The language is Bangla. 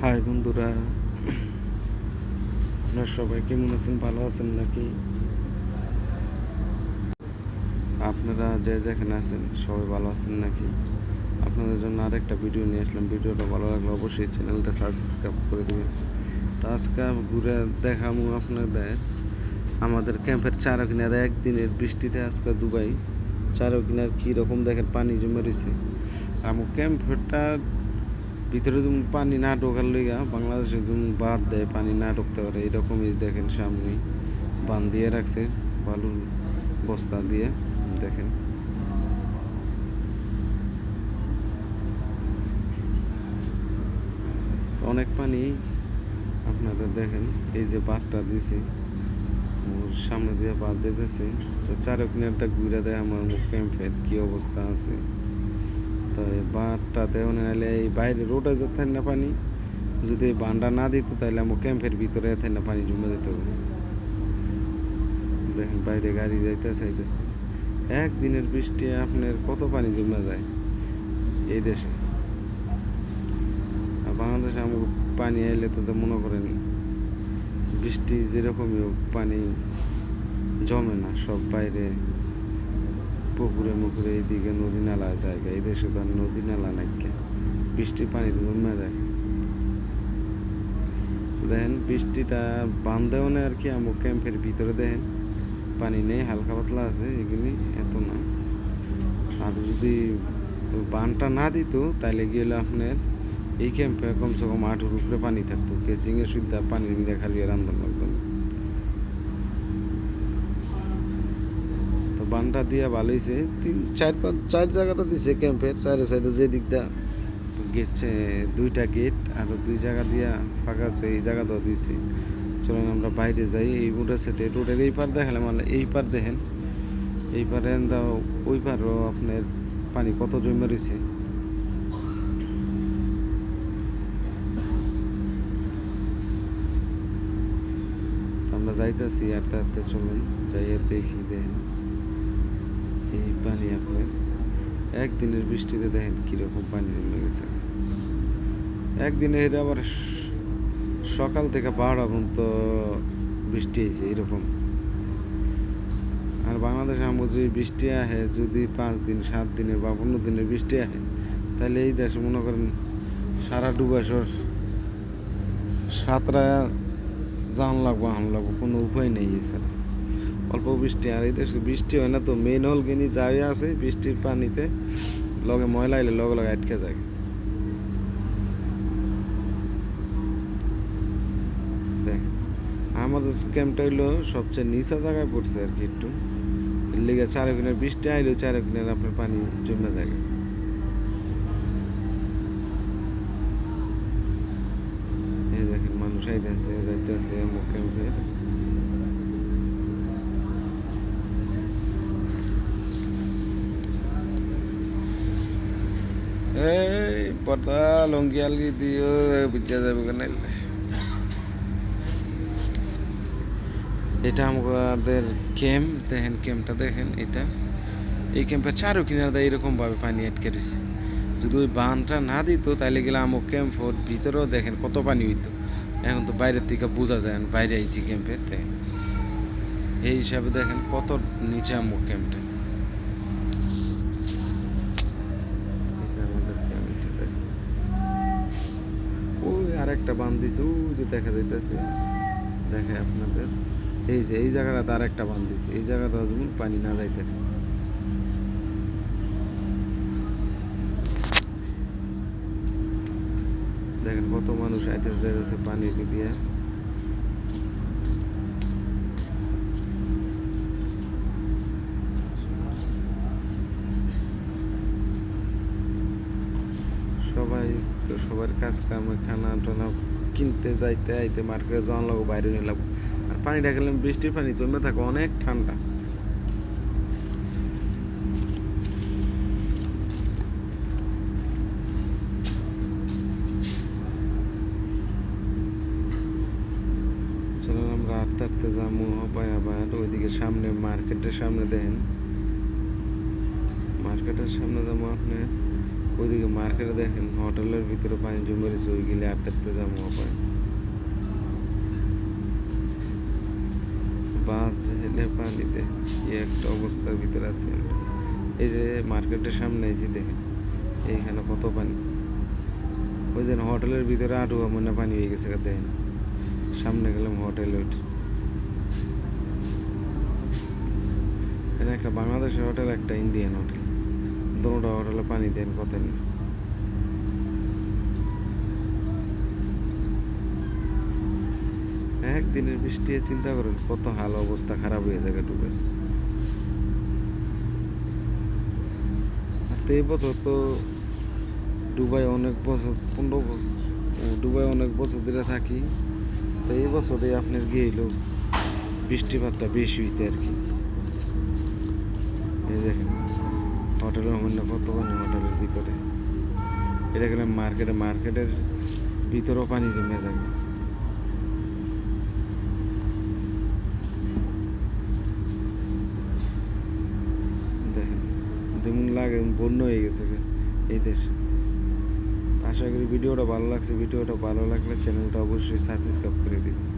হাই বন্ধুরা, আপনার সবাই কেমন আছেন? ভালো আছেন নাকি? আপনারা যে যেখানে আছেন, সবাই ভালো আছেন নাকি? আপনাদের জন্য আরেকটা ভিডিও নিয়ে আসলাম। ভিডিওটা ভালো লাগলে অবশ্যই চ্যানেলটা সাবস্ক্রাইব করে দেবেন। তো আজকে ঘুরে দেখামু আপনাদের আমাদের ক্যাম্পের চারো কিনারে একদিনের বৃষ্টিতে আজকে দুবাই। চারো কিনার কীরকম দেখেন? পানি জমে রয়েছে। আমার ক্যাম্পটা ভিতরে যেমন পানি না ঢোকার লইগা, বাংলাদেশে যেমন বাদ দেয়, পানি না ঢুকতে পারে এরকমই দেখেন সামনে। বান দিয়ে রাখছে, বালুর বস্তা দিয়ে, দেখেন। অনেক পানি আপনাদের দেখেন, এই যে বাঁধটা দিছে, ওর সামনে দিয়ে বাদ যেতেছে, তো চারো কিনারটা ঘুরে দেয় আমার মুখ ক্যাম্পের, কি অবস্থা আছে। তো এই বাঁধটা দেওয়া নাহলে এই বাইরে রোডে যেতে না পানি, যদি এই বানটা না দিত তাহলে আমার ক্যাম্পের ভিতরে এতে না পানি জমে যেত। দেখেন বাইরে গাড়ি যাইতে চাইতেছে একদিনের বৃষ্টি, আপনার কত পানি জমে যায় এই দেশে? বাংলাদেশে আমাকে পানি আইলে তো তো মনে করেন বৃষ্টি যেরকমই হোক, পানি জমে না, সব বাইরে পুকুরে মুকুরে এইদিকে নদী নালা জায়গা দেশে তো আর নদী নালা নাইকে বৃষ্টির পানি তো জমে যায়। দেখেন, বৃষ্টিটা বান্ধেও না আর কি আমার ক্যাম্পের ভিতরে দেখেন। পানি নেই, হালকা পাতলা আছে, এগুলি এত না আর যদি বানটা না দিত তাহলে গেলে আপনার এই ক্যাম্পে কমসে কম আঠুর উপরে পানি থাকতো। কেচিংয়ের সুবিধা পানির মিলে খালি রান্ধন লাগতো না। তো বানটা দিয়া ভালো হয়েছে তিন, চার পাঁচ চার জায়গাতে দিছে ক্যাম্পের চারে সাইডে যে দিকটা। গেছে দুইটা গেট আর দুই জায়গা দিয়া ফাঁকা আছে এই জায়গাটাও দিছে। চলুন আমরা বাইরে যাই, এই রোডের সাইডে রোডের এই পার দেখালাম মানে এই পার দেখেন। এই পারে দাও, ওই পারও আপনার পানি কত জমে রয়েছে। আমরা যাইতেছি আটতে আটতে চলুন, যাইয়ে দেখি দেখেন। এই পানি আপনার একদিনের বৃষ্টিতে দেখেন কীরকম পানি জমে গেছে। একদিনে এর আবার সকাল থেকে বারোটা পর্যন্ত বৃষ্টি হয়েছে এরকম। আর বাংলাদেশে আমরা যদি বৃষ্টি আহে, যদি পাঁচ দিন, সাত দিনের বা পনেরো দিনের বৃষ্টি আহে, তাহলে এই দেশে মনে করেন সারা ডুবাসর সাতরা জান লাগবো আন লাগবো, কোনো উপায় নেই এছাড়া অল্প বৃষ্টি, আর এই দেশে বৃষ্টি হয় না তো মেন হল কিনি যাই আছে বৃষ্টির পানিতে। লগে ময়লা এলে লগে লগে আটকে যায়। আমাদের ক্যাম্পটা হইল সবচেয়ে নিচা জায়গায় পড়ছে আর কি একটু। লেগে চার কিনার বৃষ্টি আইলো চার কিনার আপনার পানি জমে যায়। এই দেখেন মানুষ আইতেছে, যাইতেছে মুখ ক্যাম্পে এই পর্দা, লঙ্গি, আলগি দিও বুঝা যাবে কেন? এটা আমাদের ক্যাম্প, দেখেন ক্যাম্পটা দেখেন এটা। এই ক্যাম্পের চারো কিনারে এরকম ভাবে পানি আটকে রয়েছে যদি ওই বানটা না দিত তাহলে গেলে আমার ক্যাম্প ওর ভিতরেও দেখেন কত পানি হইতো। এখন তো বাইরের থেকে বোঝা যায় বাইরে আইছি ক্যাম্পে দেখেন এই হিসাবে দেখেন কত নিচে আমার ক্যাম্পটা। আরেকটা বান দিছে ওই যে দেখা যাইতেছে। দেখে আপনাদের। এই যে, এই জায়গাটা তার একটা বান দিছে। এই জায়গাটা যেমন পানি না যাইতে। দেখেন কত মানুষ আইতে যাইতেছে পানি দিয়ে। সবাই তো সবার কাজ কামে, খানা টানা কিনতে, যাইতে, আইতে, মার্কেটে যাওয়ার লাগবো, বাইরে লাগবো। আর পানিটা খেলে বৃষ্টির পানি জমে থাকে, অনেক ঠান্ডা। আমরা আস্তে আস্তে যাব আবার ওইদিকে সামনে, মার্কেটের সামনে দেখেন। মার্কেটের সামনে যাব আপনার ওইদিকে মার্কেটে দেখেন, হোটেলের ভিতরে পানি জমে রয়েছে ওই গেলে আর দেখতে যাব পায় বাজ হেলে পানিতে কি একটা অবস্থার ভিতরে আছে এই যে মার্কেটের সামনে যে দেখেন, এইখানে কত পানি। ওই যে হোটেলের ভিতরে আটু মনে পানি হয়ে গেছে দেখেন। সামনে গেলাম হোটেলে উঠে। একটা বাংলাদেশের হোটেল, একটা ইন্ডিয়ান হোটেল। দুটো হোটেলে পানি দেন কত নেই একদিনের বৃষ্টি চিন্তা করেন কত হাল অবস্থা খারাপ হয়ে যাবে ডুবে। আর তো এই বছর তো দুবাই অনেক বছর পনেরো ও, অনেক বছর ধরে থাকি। তো এই বছরে আপনার গিয়েছিল বৃষ্টিপাতটা বেশি হয়েছে আর কি। এই দেখেন। হোটেলের মধ্যে কত পানি হোটেলের ভিতরে। এটা গেলে মার্কেটে, মার্কেটের ভিতরেও পানি জমে যাবে দেখেন, যেমন লাগে বন্য হয়ে গেছে এই দেশে। আশা করি ভিডিওটা ভালো লাগছে। ভিডিওটা ভালো লাগলে চ্যানেলটা অবশ্যই সাবস্ক্রাইব করে দিবেন।